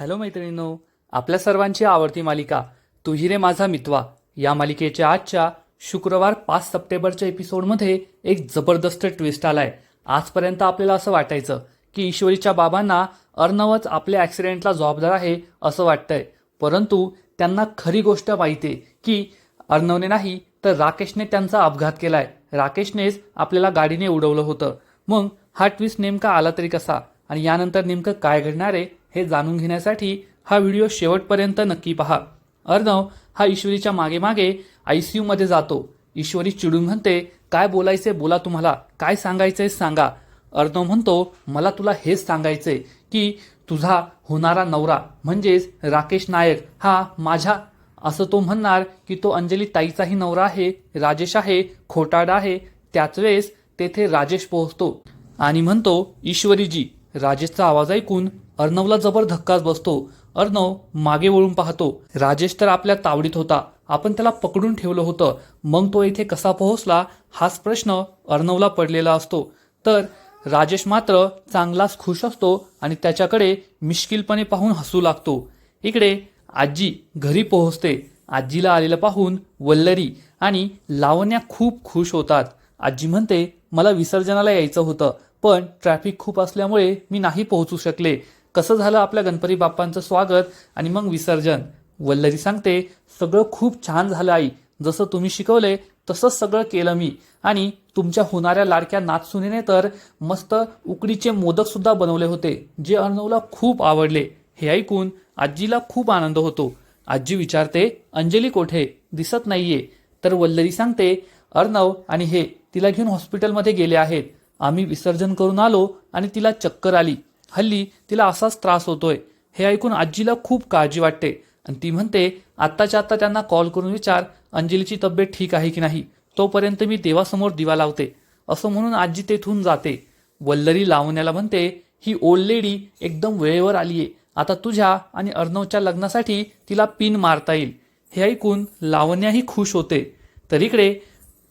Hello मैत्रिणींनो आपल्या सर्वांची आवडती मालिका तुही रे माझा मितवा या मालिकेच्या आजच्या शुक्रवार पाच सप्टेंबरच्या एपिसोडमध्ये एक जबरदस्त ट्विस्ट आलाय. आजपर्यंत आपल्याला असं वाटायचं की ईश्वरीच्या बाबांना अर्णवच आपल्या ॲक्सिडेंटला जबाबदार आहे असं वाटतंय. परंतु त्यांना खरी गोष्ट माहिती आहे की अर्णवने नाही तर राकेशने त्यांचा अपघात केलाय. राकेशनेच आपल्याला गाडीने उडवलं होतं. मग हा ट्विस्ट नेमका आला तरी कसा? आणि यानंतर नेमकं काय घडणार आहे? हे जाणून घेण्यासाठी हा व्हिडिओ शेवटपर्यंत नक्की पहा. अर्णव हा ईश्वरीच्या मागे मागे आय सी यूमध्ये जातो. ईश्वरी चिडून म्हणते काय बोलायचे बोला तुम्हाला. काय सांगायचंय सांगा. अर्णव म्हणतो मला तुला हेच सांगायचंय की तुझा होणारा नवरा म्हणजेच राकेश नायक हा माझ्या. असं तो म्हणणार की तो अंजली ताईचाही नवरा आहे राजेश आहे खोटाडा आहे. त्याच वेळेस तेथे राजेश पोहोचतो आणि म्हणतो ईश्वरीजी राजेशचा आवाज ऐकून अर्णवला जबर धक्काच बसतो. अर्णव मागे वळून पाहतो राजेश तर आपल्या तावडीत होता. आपण त्याला पकडून ठेवलं होतं. मग तो इथे कसा पोहोचला हाच प्रश्न अर्णवला पडलेला असतो. तर राजेश मात्र चांगलाच खुश असतो आणि त्याच्याकडे मिश्किलपणे पाहून हसू लागतो. इकडे आजी घरी पोहोचते. आजीला आलेलं पाहून वल्लरी आणि लावण्या खूप खुश होतात. आजी म्हणते मला विसर्जनाला यायचं होतं. पण ट्रॅफिक खूप असल्यामुळे मी नाही पोहोचू शकले. कसं झालं आपल्या गणपती बाप्पांचं स्वागत आणि मग विसर्जन? वल्लरी सांगते सगळं खूप छान झालं आई. जसं तुम्ही शिकवले तसंच सगळं केलं मी. आणि तुमच्या होणाऱ्या लाडक्या नाचसुनीने तर मस्त उकडीचे मोदक सुद्धा बनवले होते जे अर्णवला खूप आवडले. हे ऐकून आजीला खूप आनंद होतो. आजी विचारते अंजली कोठे? दिसत नाहीये. तर वल्लरी सांगते अर्णव आणि हे तिला घेऊन हॉस्पिटलमध्ये गेले आहेत. आम्ही विसर्जन करून आलो आणि तिला चक्कर आली. हल्ली तिला असाच त्रास होतोय. हे ऐकून आजीला खूप काळजी वाटते. आणि ती म्हणते आत्ताच्या आत्ता त्यांना कॉल करून विचार अंजलीची तब्येत ठीक आहे की नाही? तोपर्यंत मी देवासमोर दिवा लावते. असं म्हणून आजी तेथून जाते. वल्लरी लावण्याला म्हणते ही ओल्ड लेडी एकदम वेळेवर आलीये. आता तुझ्या आणि अर्णवच्या लग्नासाठी तिला पिन मारता येईल. हे ऐकून लावण्याही खुश होते. तर इकडे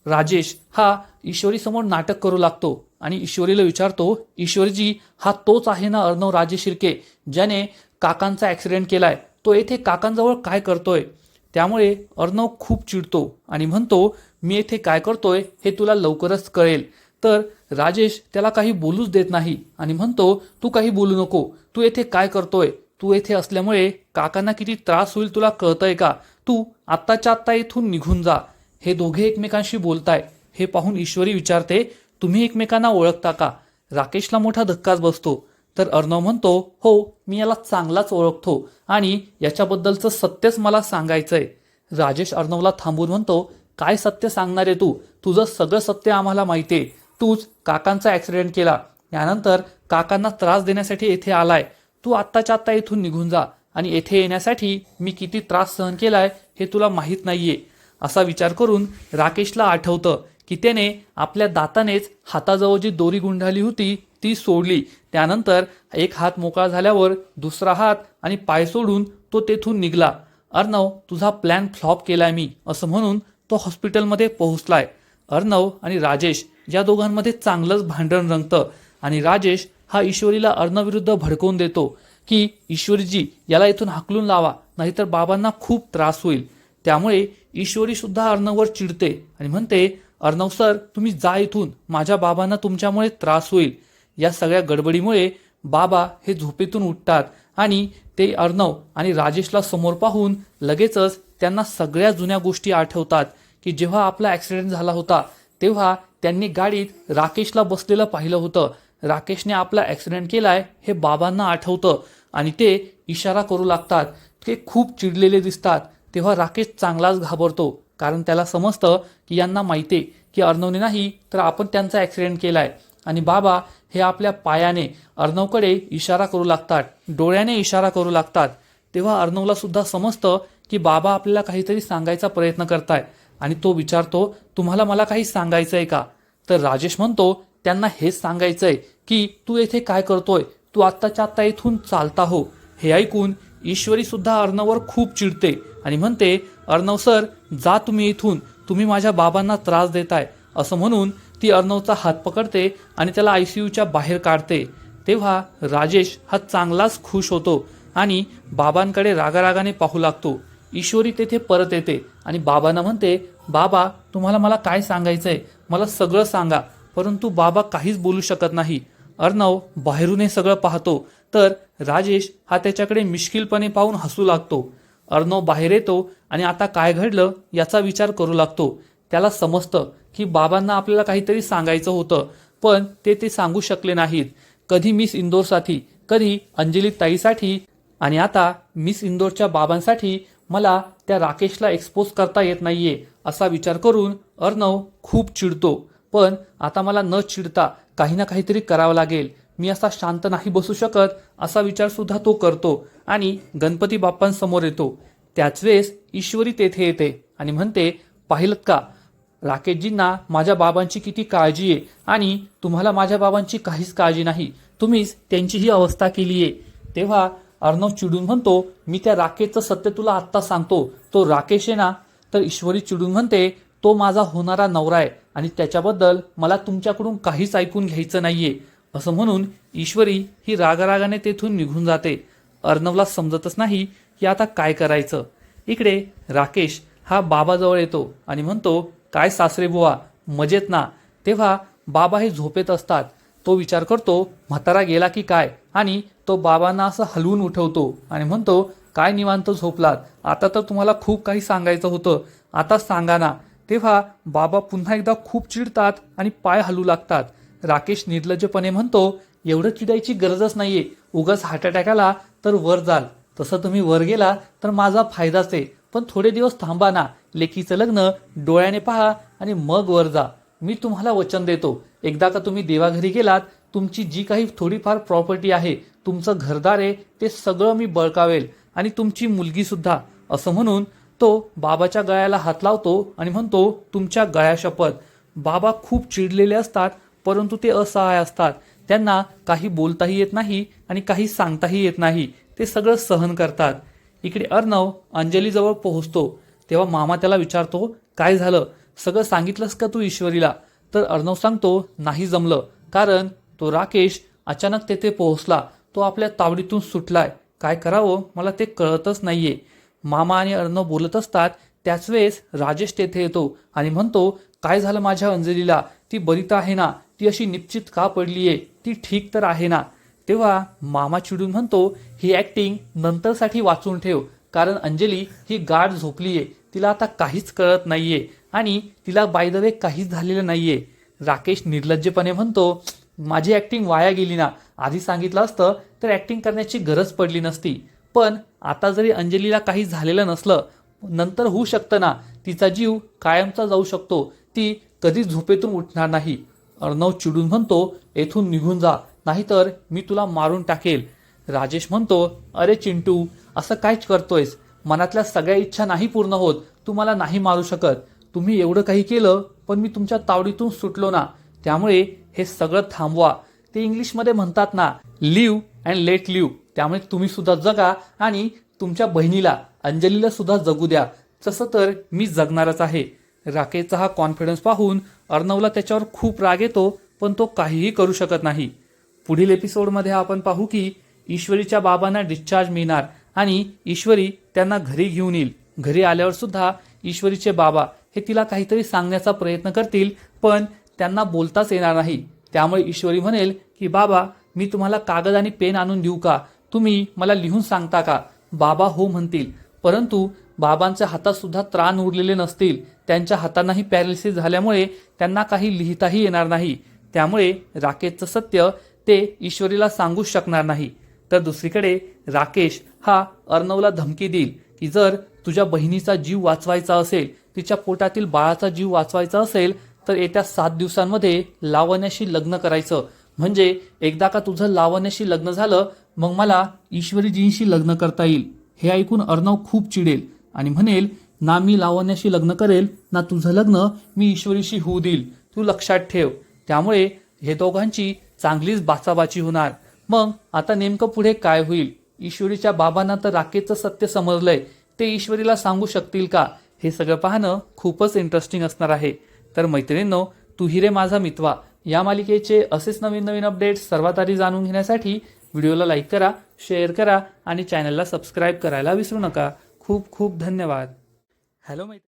राजेश हा ईश्वरीसमोर नाटक करू लागतो. आणि ईश्वरीला विचारतो ईश्वरीजी हा तोच आहे ना अर्णव राजे शिर्के ज्याने काकांचा ॲक्सिडेंट केलाय. तो येथे काकांजवळ काय करतोय? त्यामुळे अर्णव खूप चिडतो आणि म्हणतो मी येथे काय करतोय हे तुला लवकरच कळेल. तर राजेश त्याला काही बोलूच देत नाही आणि म्हणतो तू काही बोलू नको. तू येथे काय करतोय? तू येथे असल्यामुळे काकांना किती त्रास होईल तुला कळतंय का? तू आत्ताच्या आत्ता इथून निघून जा. हे दोघे एकमेकांशी बोलताय. हे पाहून ईश्वरी विचारते तुम्ही एकमेकांना ओळखता का? राकेशला मोठा धक्काच बसतो. तर अर्णव म्हणतो हो मी याला चांगलाच ओळखतो आणि याच्याबद्दलचं सत्यच मला सांगायचंय. राजेश अर्णवला थांबून म्हणतो काय सत्य सांगणार आहे तू? तुझं सगळं सत्य आम्हाला माहिती आहे तूच काकांचा ॲक्सिडेंट केला. यानंतर काकांना त्रास देण्यासाठी येथे आलाय. तू आत्ताच्या आत्ता इथून निघून जा आणि येथे येण्यासाठी मी किती त्रास सहन केलाय हे तुला माहीत नाहीये. असा विचार करून राकेशला आठवतं की त्याने आपल्या दातानेच हाताजवळ जी दोरी गुंडाळली होती ती सोडली. त्यानंतर एक हात मोकळा झाल्यावर दुसरा हात आणि पाय सोडून तो तेथून निघला. अर्णव तुझा प्लॅन फ्लॉप केलाय मी असं म्हणून तो हॉस्पिटलमध्ये पोहोचलाय. अर्णव आणि राजेश या दोघांमध्ये चांगलंच भांडण रंगतं आणि राजेश हा ईश्वरीला अर्णविरुद्ध भडकवून देतो की ईश्वरीजी याला इथून हाकलून लावा नाहीतर बाबांना खूप त्रास होईल. त्यामुळे ईश्वरी सुद्धा अर्णववर चिडते आणि म्हणते अर्णव सर तुम्ही जा इथून. माझ्या बाबांना तुमच्यामुळे त्रास होईल. या सगळ्या गडबडीमुळे बाबा हे झोपेतून उठतात आणि ते अर्णव आणि राजेशला समोर पाहून लगेचच त्यांना सगळ्या जुन्या गोष्टी आठवतात की जेव्हा आपला ॲक्सिडेंट झाला होता तेव्हा त्यांनी गाडीत राकेशला बसलेलं पाहिलं होतं. राकेशने आपला ॲक्सिडेंट केलाय हे बाबांना आठवतं आणि ते इशारा करू लागतात. ते खूप चिडलेले दिसतात. तेव्हा राकेश चांगलाच घाबरतो. कारण त्याला समजतं की यांना माहिती आहे की अर्णवने नाही तर आपण त्यांचा ॲक्सिडेंट केला आहे आणि बाबा हे आपल्या पायाने अर्णवकडे इशारा करू लागतात डोळ्याने इशारा करू लागतात. तेव्हा अर्णवला सुद्धा समजतं की बाबा आपल्याला काहीतरी सांगायचा प्रयत्न करताय. आणि तो विचारतो तुम्हाला मला काही सांगायचं आहे का? तर राजेश म्हणतो त्यांना हेच सांगायचं आहे की तू येथे काय करतोय? तू आत्ताच्या आत्ता इथून चालता हो. हे ऐकून ईश्वरी सुद्धा खूप चिडते आणि म्हणते अर्णव सर जा तुम्ही इथून. तुम्ही माझ्या बाबांना त्रास देताय. असं म्हणून ती अर्णवचा हात पकडते आणि त्याला आय सी यूच्या बाहेर काढते. तेव्हा राजेश हा चांगलाच खुश होतो आणि बाबांकडे रागारागाने पाहू लागतो. ईश्वरी तेथे परत येते आणि बाबांना म्हणते बाबा तुम्हाला मला काय सांगायचंय? मला सगळं सांगा परंतु बाबा काहीच बोलू शकत नाही. अर्णव बाहेरून हे सगळं पाहतो. तर राजेश हा त्याच्याकडे मिश्किलपणे पाहून हसू लागतो. अर्णव बाहेर येतो आणि आता काय घडलं याचा विचार करू लागतो. त्याला समजतं की बाबांना आपल्याला काहीतरी सांगायचं होतं पण ते ते सांगू शकले नाहीत. कधी मिस इंदोरसाठी कधी अंजली ताईसाठी आणि आता मिस इंदोरच्या बाबांसाठी मला त्या राकेशला एक्सपोज करता येत नाहीये असा विचार करून अर्णव खूप चिडतो. पण आता मला न चिडता काही ना काहीतरी करावं लागेल. मी असा शांत नाही बसू शकत असा विचार सुद्धा तो करतो आणि गणपती बाप्पांसमोर येतो. त्याच वेळेस ईश्वरी तेथे येते आणि म्हणते पाहिलं का? राकेशजींना माझ्या बाबांची किती काळजी आहे आणि तुम्हाला माझ्या बाबांची काहीच काळजी नाही. तुम्हीच त्यांची ही अवस्था केली आहे. तेव्हा अर्णव चिडून म्हणतो मी त्या राकेशचं सत्य तुला आत्ता सांगतो. तो राकेश आहे ना? तर ईश्वरी चिडून म्हणते तो माझा होणारा नवरा आहे आणि त्याच्याबद्दल मला तुमच्याकडून काहीच ऐकून घ्यायचं नाहीये. असं म्हणून ईश्वरी ही रागारागाने तेथून निघून जाते. अर्णवला समजतच नाही की आता काय करायचं. इकडे राकेश हा बाबाजवळ येतो आणि म्हणतो काय सासरे बुवा मजेत ना. तेव्हा बाबा हे झोपेत असतात. तो विचार करतो म्हातारा गेला की काय? आणि तो बाबांना असं हलवून उठवतो आणि म्हणतो काय निवांत झोपलात? आता तर तुम्हाला खूप काही सांगायचं होतं. आता सांगा ना. तेव्हा बाबा पुन्हा एकदा खूप चिडतात आणि पाय हलू लागतात. राकेश निर्लज्जपणे म्हणतो एवढं चिडायची गरजच नाहीये. उगाच हार्ट अटॅक आला तर वर जाल. तसं तुम्ही वर गेला तर माझा फायदाच आहे. पण थोडे दिवस थांबा ना. लेकीचं लग्न डोळ्याने पहा आणि मग वर जा. मी तुम्हाला वचन देतो. एकदा का तुम्ही देवाघरी गेलात तुमची जी काही थोडीफार प्रॉपर्टी आहे तुमचं घरदार आहे ते सगळं मी बळकावेल. आणि तुमची मुलगी सुद्धा. असं म्हणून तो बाबाच्या गळ्याला हात लावतो आणि म्हणतो तुमच्या गळ्या शपथ बाबा खूप चिडलेले असतात परंतु ते असहाय असतात. त्यांना काही बोलताही येत नाही आणि काही सांगताही येत नाही. ते सगळं सहन करतात. इकडे अर्णव अंजलीजवळ पोहोचतो. तेव्हा मामा त्याला विचारतो काय झालं? सगळं सांगितलंस का तू ईश्वरीला? तर अर्णव सांगतो नाही जमलं. कारण तो राकेश अचानक तेथे पोहोचला. तो आपल्या तावडीतून सुटलाय. काय करावं? मला ते कळतच नाहीये. मामा आणि अर्णव बोलत असतात त्याच वेळेस राजेश तेथे येतो आणि म्हणतो काय झालं माझ्या अंजलीला? ती बरी तर आहे ना. ती अशी निश्चित का पडलीये ती ठीक तर आहे ना? तेव्हा मामा चिडून म्हणतो ही ऍक्टिंग नंतरसाठी वाचून ठेव. कारण अंजली ही गाढ झोपलीये तिला आता काहीच कळत नाहीये. आणि तिला बाय द वे काहीच झालेलं नाहीये. राकेश निर्लज्जपणे म्हणतो माझी ऍक्टिंग वाया गेली ना? आधी सांगितलं असतं तर ऍक्टिंग करण्याची गरज पडली नसती. पण आता जरी अंजलीला काही झालेलं नसलं नंतर होऊ शकतं ना? तिचा जीव कायमचा जाऊ शकतो. ती कधीच झोपेतून उठणार नाही. अर्णव चिडून म्हणतो येथून निघून जा नाहीतर मी तुला मारून टाकेल. राजेश म्हणतो अरे चिंटू असं काय करतोयस. मनातल्या सगळ्या इच्छा नाही पूर्ण होत. तू मला नाही मारू शकत. तुम्ही एवढं काही केलं पण मी तुमच्या तावडीतून सुटलो ना. त्यामुळे हे सगळं थांबवा. ते इंग्लिशमध्ये म्हणतात ना लिव्ह अँड लेट लिव्ह. त्यामुळे तुम्ही सुद्धा जगा आणि तुमच्या बहिणीला अंजलीला सुद्धा जगू द्या. तसं तर मी जगणारच आहे. राकेशचा हा कॉन्फिडन्स पाहून अर्णवला त्याच्यावर खूप राग येतो पण तो काहीही करू शकत नाही. पुढील एपिसोडमध्ये आपण पाहू की ईश्वरीच्या बाबांना डिस्चार्ज मिळणार आणि ईश्वरी त्यांना घरी घेऊन येईल. घरी आल्यावर सुद्धा ईश्वरीचे बाबा हे तिला काहीतरी सांगण्याचा प्रयत्न करतील पण त्यांना बोलताच येणार नाही. त्यामुळे ईश्वरी म्हणेल की बाबा मी तुम्हाला कागद आणि पेन आणून देऊ का? तुम्ही मला लिहून सांगता का? बाबा हो म्हणतील परंतु बाबांच्या हातातसुद्धा त्राण उरलेले नसतील त्यांच्या हातांनाही पॅरालिसिस झाल्यामुळे त्यांना काही लिहिताही येणार नाही. त्यामुळे राकेशचं सत्य ते ईश्वरीला सांगूच शकणार नाही. तर दुसरीकडे राकेश हा अर्णवला धमकी देईल की जर तुझ्या बहिणीचा जीव वाचवायचा असेल तिच्या पोटातील बाळाचा जीव वाचवायचा असेल तर येत्या सात दिवसांमध्ये लावण्याशी लग्न करायचं. म्हणजे एकदा का तुझं लावण्याशी लग्न झालं मग मला ईश्वरीजींशी लग्न करता येईल. हे ऐकून अर्णव खूप चिडेल. आणि म्हणेल ना मी लावण्याशी लग्न करेल ना तुझं लग्न मी ईश्वरीशी होऊ देईल. तू लक्षात ठेव. त्यामुळे हे दोघांची चांगलीच बाचाबाची होणार. मग आता नेमकं पुढे काय होईल? ईश्वरीच्या बाबांना तर राकेशचं सत्य समजलंय. ते ईश्वरीला सांगू शकतील का? हे सगळं पाहणं खूपच इंटरेस्टिंग असणार आहे. तर मैत्रिणींनो तू हिरे माझा मितवा या मालिकेचे असेच नवीन नवीन अपडेट्स सर्वात आधी जाणून घेण्यासाठी व्हिडिओला लाईक करा शेअर करा आणि चॅनलला सबस्क्राईब करायला विसरू नका. खूप खूप धन्यवाद. हॅलो मै